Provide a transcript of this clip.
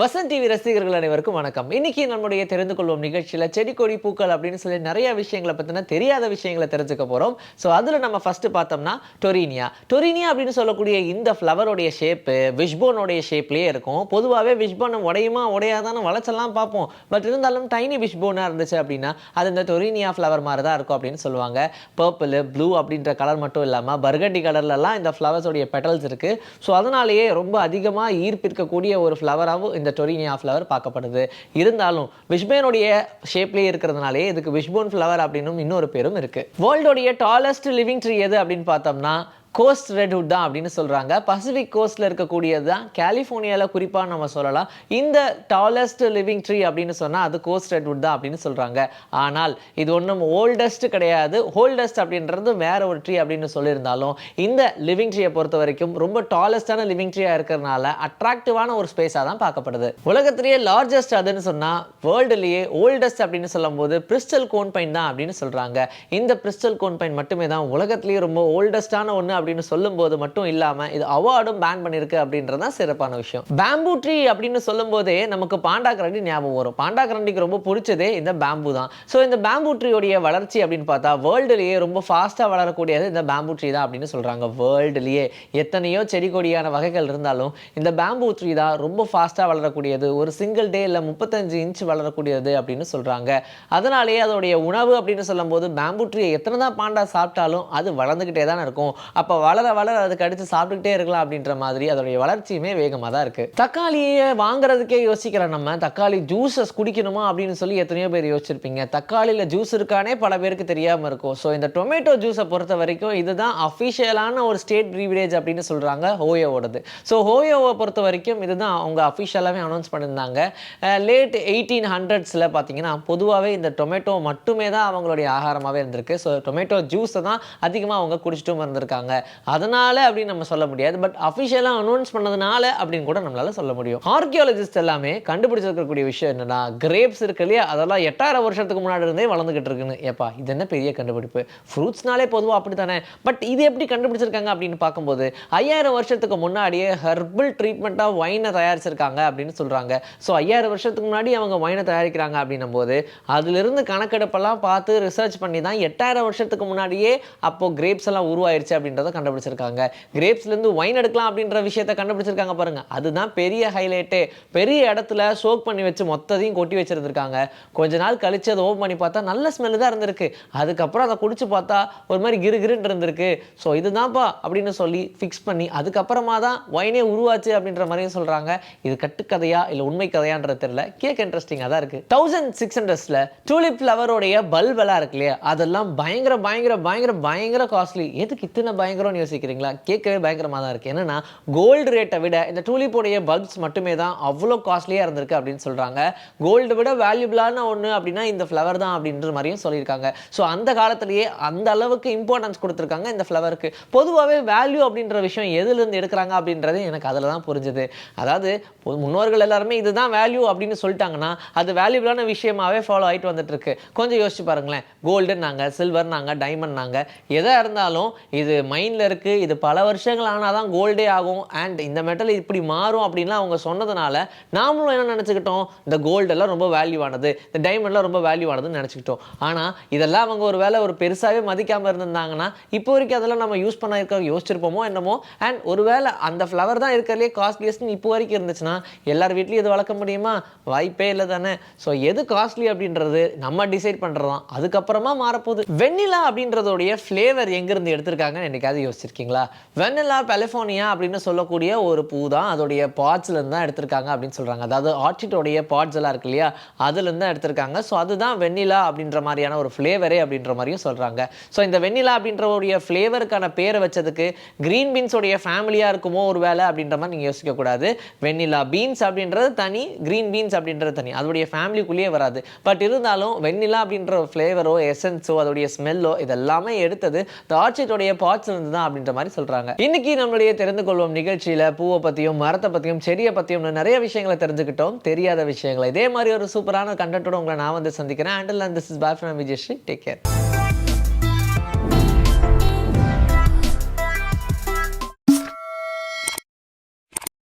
Vasanth TV ரசிகர்கள் அனைவருக்கும் வணக்கம். இன்னைக்கு நம்முடைய தெரிந்து கொள்வோம் நிகழ்ச்சியில் செடி கொடி பூக்கள் அப்படின்னு சொல்லி நிறைய விஷயங்களை பற்றின தெரியாத விஷயங்களை தெரிஞ்சுக்க போகிறோம் ஸோ அதில் நம்ம ஃபஸ்ட்டு பார்த்தோம்னா டொரீனியா. டொரீனியா அப்படின்னு சொல்லக்கூடிய இந்த ஃப்ளவருடைய ஷேப்பு விஷ்போனுடைய ஷேப்லேயே இருக்கும். பொதுவாகவே விஷ்போன் உடையுமா உடையாதான்னு வளைச்செல்லாம் பார்ப்போம். பட் இருந்தாலும் டைனி விஷ்போனாக இருந்துச்சு அப்படின்னா அது இந்த டொரீனியா ஃப்ளவர் மாதிரி தான் இருக்கும் அப்படின்னு சொல்லுவாங்க. பர்பிள் ப்ளூ அப்படின்ற கலர் மட்டும் இல்லாமல் பர்கண்டி கலர்லலாம் இந்த ஃப்ளவர்ஸோடைய பெட்டல்ஸ் இருக்குது ஸோ அதனாலேயே ரொம்ப அதிகமாக ஈர்ப்பிருக்கக்கூடிய ஒரு ஃப்ளவராகவும் இந்த டொரினியா ஃப்ளவர் பார்க்கப்படுது. இருந்தாலும் விஷ்பேனுடைய ஷேப்லேயே இருக்கிறதுனாலே இதுக்கு விஷ்போன் ஃப்ளவர் அப்படின்னும் இன்னொரு பேரும் இருக்குது வேர்ல்டோடைய டாலஸ்ட் லிவிங் ட்ரீ எது அப்படின்னு பார்த்தோம்னா கோஸ்ட் ரெட்வுட் தான் அப்படின்னு சொல்கிறாங்க பசிபிக் கோஸ்ட்டில் இருக்கக்கூடியது தான். கலிஃபோர்னியாவில் குறிப்பாக நம்ம சொல்லலாம். இந்த டாலஸ்ட் லிவிங் ட்ரீ அப்படின்னு சொன்னால் அது கோஸ்ட் ரெட்வுட் தான் அப்படின்னு சொல்கிறாங்க ஆனால் இது ஒன்றும் ஓல்டஸ்ட் கிடையாது. ஓல்டஸ்ட் அப்படின்றது வேற ஒரு ட்ரீ அப்படின்னு சொல்லியிருந்தாலும் இந்த லிவிங் ட்ரீயை பொறுத்த வரைக்கும் ரொம்ப டாலஸ்டான லிவிங் ட்ரீயாக இருக்கிறதுனால அட்ராக்டிவான ஒரு ஸ்பேஸாக தான் பார்க்கப்படுது. உலகத்திலேயே லார்ஜஸ்ட் அதுன்னு சொன்னால் வேர்ல்டுலேயே ஓல்டஸ்ட் அப்படின்னு சொல்லும்போது பிரிஸ்டல் கோன் பைன் தான் அப்படின்னு சொல்கிறாங்க இந்த பிரிஸ்டல் கோன் பைன் மட்டுமே தான் உலகத்திலேயே ரொம்ப ஓல்டஸ்டான ஒன்று அப்படின்னு சொல்லும்போது மட்டும் இல்லாமல் இது அவார்டும் பேன் பண்ணியிருக்கு அப்படின்றது தான் சிறப்பான விஷயம். பேம்பு ட்ரீ அப்படின்னு சொல்லும்போதே நமக்கு பாண்டா கரண்டி ஞாபகம் வரும். பாண்டா கரண்டிக்கு ரொம்ப பிடிச்சதே இந்த பேம்பு தான். ஸோ இந்த பேம்பு ட்ரீயோடைய வளர்ச்சி அப்படின்னு பார்த்தா வேர்ல்டுலேயே ரொம்ப ஃபாஸ்ட்டாக வளரக்கூடியது இந்த பேம்பு ட்ரீ தான் அப்படின்னு சொல்கிறாங்க வேர்ல்டுலேயே எத்தனையோ செடி கொடியான வகைகள் இருந்தாலும் இந்த பேம்பு ட்ரீ தான் ரொம்ப ஃபாஸ்ட்டாக வளரக்கூடியது. ஒரு சிங்கிள் டே இல்லை முப்பத்தஞ்சு இன்ச் வளரக்கூடியது அப்படின்னு சொல்கிறாங்க அதனாலேயே அதோடைய உணவு அப்படின்னு சொல்லும்போது பேம்பு ட்ரீயை எத்தனை தான் பாண்டா சாப்பிட்டாலும் அது வளர்ந்துக்கிட்டே தான் இருக்கும். அப்போ வளர வளர அதுக்கு அடுத்து சாப்பிட்டுக்கிட்டே இருக்கலாம் அப்படின்ற மாதிரி அதோடைய வளர்ச்சியுமே வேகமாக தான் இருக்குது தக்காளியை வாங்குறதுக்கே யோசிக்கிற நம்ம. தக்காளி ஜூஸஸ் குடிக்கணுமா அப்படின்னு சொல்லி எத்தனையோ பேர் யோசிச்சிருப்பீங்க. தக்காளியில் ஜூஸ் இருக்கானே பல பேருக்கு தெரியாமல் இருக்கும். ஸோ இந்த டொமேட்டோ ஜூஸை பொறுத்த வரைக்கும் இதுதான் அஃபிஷியலான ஒரு ஸ்டேட் ப்ரீவிலேஜ் அப்படின்னு சொல்கிறாங்க ஹோயோவோடது ஸோ ஹோயோவை பொறுத்த வரைக்கும் இதுதான் அவங்க அஃபிஷியலாகவே அனௌன்ஸ் பண்ணியிருந்தாங்க. லேட் எயிட்டீன் ஹண்ட்ரட்ஸில் பார்த்தீங்கன்னா பொதுவாகவே இந்த டொமேட்டோ மட்டுமே தான் அவங்களுடைய ஆகாரமாகவே இருந்திருக்கு. ஸோ டொமேட்டோ ஜூஸை தான் அதிகமாக அவங்க குடிச்சிட்டும் இருந்திருக்காங்க. அதனால அப்படின்னு நம்ம சொல்ல முடியாது. பட் அஃபிஷியலாக அனௌன்ஸ் பண்ணதுனால அப்படின்னு கூட நம்மளால சொல்ல முடியும். ஆர்கியாலஜிஸ்ட் எல்லாமே கண்டுபிடிச்சிருக்கக்கூடிய விஷயம் என்னன்னா கிரேப்ஸ் இருக்கு இல்லையா? அதெல்லாம் எட்டாயிரம் வருஷத்துக்கு முன்னாடி இருந்தே வளர்ந்துகிட்டு இருக்குன்னு. ஏப்பா இது என்ன பெரிய கண்டுபிடிப்பு? ஃப்ரூட்ஸ்னாலே பொதுவாக அப்படி தானே பட் இது எப்படி கண்டுபிடிச்சிருக்காங்க அப்படின்னு பார்க்கும்போது ஐயாயிரம் வருஷத்துக்கு முன்னாடியே ஹெர்பல் ட்ரீட்மெண்ட்டாக ஒயினை தயாரிச்சிருக்காங்க அப்படின்னு சொல்கிறாங்க ஸோ ஐயாயிரம் வருஷத்துக்கு முன்னாடி அவங்க ஒயினை தயாரிக்கிறாங்க அப்படின்னும் போது அதிலிருந்து கணக்கெடுப்பெல்லாம் பார்த்து ரிசர்ச் பண்ணி தான் எட்டாயிரம் வருஷத்துக்கு முன்னாடியே அப்போ கிரேப்ஸ் எல்லாம் உருவாயிருச்சு அப்படின்றத கண்டுபிடிச்சிருக்காங்க. கிரேப்ஸ்லேருந்து ஒயின் எடுக்கலாம் அப்படின்ற விஷயத்த கண்டுபிடிச்சிருக்காங்க பாருங்க. அதுதான் பெரிய ஹைலைட்டே பெரிய இடத்துல சோக் பண்ணி வச்சு மொத்தத்தையும் கொட்டி வச்சுருந்துருக்காங்க. கொஞ்ச நாள் கழிச்சு அதை ஓப்பன் பண்ணி பார்த்தா நல்ல ஸ்மெல்லு தான் இருந்திருக்கு. அதுக்கப்புறம் அதை குடிச்சு பார்த்தா ஒரு மாதிரி கிருகிருன்னு இருந்திருக்கு. ஸோ இதுதான்ப்பா அப்படின்னு சொல்லி ஃபிக்ஸ் பண்ணி அதுக்கப்புறமா தான் ஒயினே உருவாச்சு அப்படின்ற மாதிரியும் சொல்கிறாங்க இது கட்டுக்கதையா இல்லை உண்மை கதையான்றது தெரியல. கேட்க இன்ட்ரெஸ்டிங்காக தான் இருக்குது தௌசண்ட் சிக்ஸ் ஹண்ட்ரட்ஸில் டூலிப் ஃப்ளவருடைய பல்பெல்லாம் இருக்கு இல்லையா? அதெல்லாம் பயங்கர பயங்கர பயங்கர பயங்கர காஸ்ட்லி எதுக்கு இத்தனை பயங்கரம்னு யோசிக்கிறீங்களா? கேட்கவே பயங்கரமாக தான் இருக்குது என்னன்னா கோல்டு ரேட்டை விட இந்த டூலிப்போடைய பல்ப்ஸ் மட்டுமே தான் அவ்வளோ காஸ்ட்லியாக இருந்திருக்கு அப்படின்னு சொல்கிறாங்க கோல்டு விட வேல்யூபிளான ஒன்று அப்படின்னா இந்த ஃப்ளவர் தான் அப்படின்ற மாதிரியும் சொல்லியிருக்காங்க. ஸோ அந்த காலத்திலேயே அந்த அளவுக்கு இம்பார்ட்டன்ஸ் கொடுத்துருக்காங்க இந்த ஃப்ளவருக்கு பொதுவாகவே வேல்யூ அப்படின்ற விஷயம் எதுலேருந்து எடுக்கிறாங்க அப்படின்றது எனக்கு அதில் தான் புரிஞ்சுது. அதாவது முன்னோர்கள் எல்லாருமே இதுதான் வேல்யூ அப்படின்னு சொல்லிட்டாங்கன்னா அது வேல்யூபிளான விஷயமாவே ஃபாலோ ஆகிட்டு வந்துட்டுருக்கு. கொஞ்சம் யோசிச்சு பாருங்களேன். கோல்டுன்னாங்க சில்வர்னாங்க டைமண்ட்னாங்க எதாக இருந்தாலும் இது மைண்டில் இருக்குது இது பல வருஷங்கள் ஆனால் தான் கோல்டே ஆகும். அண்ட் இந்த மெட்டல் இப்படி மாறும் அப்படின்லாம் அவங்க சொன்னதுனால நாமளும் என்ன நினச்சிக்கிட்டோம்? இந்த கோல்டெல்லாம் ரொம்ப வேல்யூவானது இந்த டைமண்ட்லாம் ரொம்ப வேல்யூவானதுன்னு நினச்சிக்கிட்டோம். ஆனால் இதெல்லாம் அவங்க ஒரு வேளை ஒரு பெருசாகவே மதிக்காமல் இருந்திருந்தாங்கன்னா இப்போ வரைக்கும் அதெல்லாம் நம்ம யூஸ் பண்ண இருக்க யோசிச்சிருப்போமோ என்னமோ. அண்ட் ஒரு வேலை அந்த ஃப்ளவர் தான் இருக்கிறதுலே காஸ்ட்லியஸ்ட்னு இப்போ வரைக்கும் இருந்துச்சுன்னா எல்லார் வீட்லேயும் இது வளர்க்க முடியுமா? வாய்ப்பே இல்லை தானே. ஸோ எது காஸ்ட்லி அப்படின்றது நம்ம டிசைட் பண்ணுறது தான் அதுக்கப்புறமா மாறப்போகுது. வெண்ணிலா அப்படின்றதோடைய ஃப்ளேவர் எங்கேருந்து எடுத்திருக்காங்கன்னு எதையாவது யோசிச்சிருக்கீங்களா? வெண்ணிலா பெலிஃபோனியா அப்படின்னு சொல்லக்கூடிய ஒரு பூ தான் அதோடைய பாட்ஸ்லேருந்து தான் எடுத்திருக்காங்க அப்படின்னு சொல்கிறாங்க அதாவது ஆர்ச்சிட்டோடைய பாட்ஸ் எல்லாம் இருக்கு இல்லையா? அதுலேருந்து தான் எடுத்திருக்காங்க. ஸோ அதுதான் வெண்ணிலா அப்படின்ற மாதிரியான ஒரு ஃப்ளேவரே அப்படின்ற மாதிரியும் சொல்கிறாங்க ஸோ இந்த வெண்ணிலா அப்படின்றவுடைய ஃப்ளேவருக்கான பேரை வச்சதுக்கு க்ரீன் பீன்ஸோடைய ஃபேமிலியாக இருக்குமோ ஒரு வேலை அப்படின்ற மாதிரி நீங்கள் யோசிக்கக்கூடாது வெண்ணிலா பீன்ஸ் அப்படின்றது தனி க்ரீன் பீன்ஸ் அப்படின்றது தனி. அதோடைய ஃபேமிலிக்குள்ளேயே வராது. பட் இருந்தாலும் வெண்ணிலா அப்படின்ற ஃப்ளேவரோ எசன்ஸோ அதோடைய ஸ்மெல்லோ இதெல்லாமே எடுத்தது இந்த ஆர்ச்சிட்டோடைய பாட்ஸ் இருந்து தான் அப்படின்ற மாதிரி சொல்கிறாங்க இன்னைக்கு நம்மளுடைய தெரிந்து கொள்வோம் நிகழ்ச்சியில் பூவை பற்றியும் மரத்தை பற்றியும் செடியை பற்றியும் நிறைய விஷயங்களை தெரிஞ்சுக்கிட்டோம். தெரியாத விஷயங்களை. இதே மாதிரி ஒரு சூப்பரான கண்டென்ட்டோட உங்களை நான் வந்து சந்திக்கிறேன். And this is Bhai from Vijayasri take care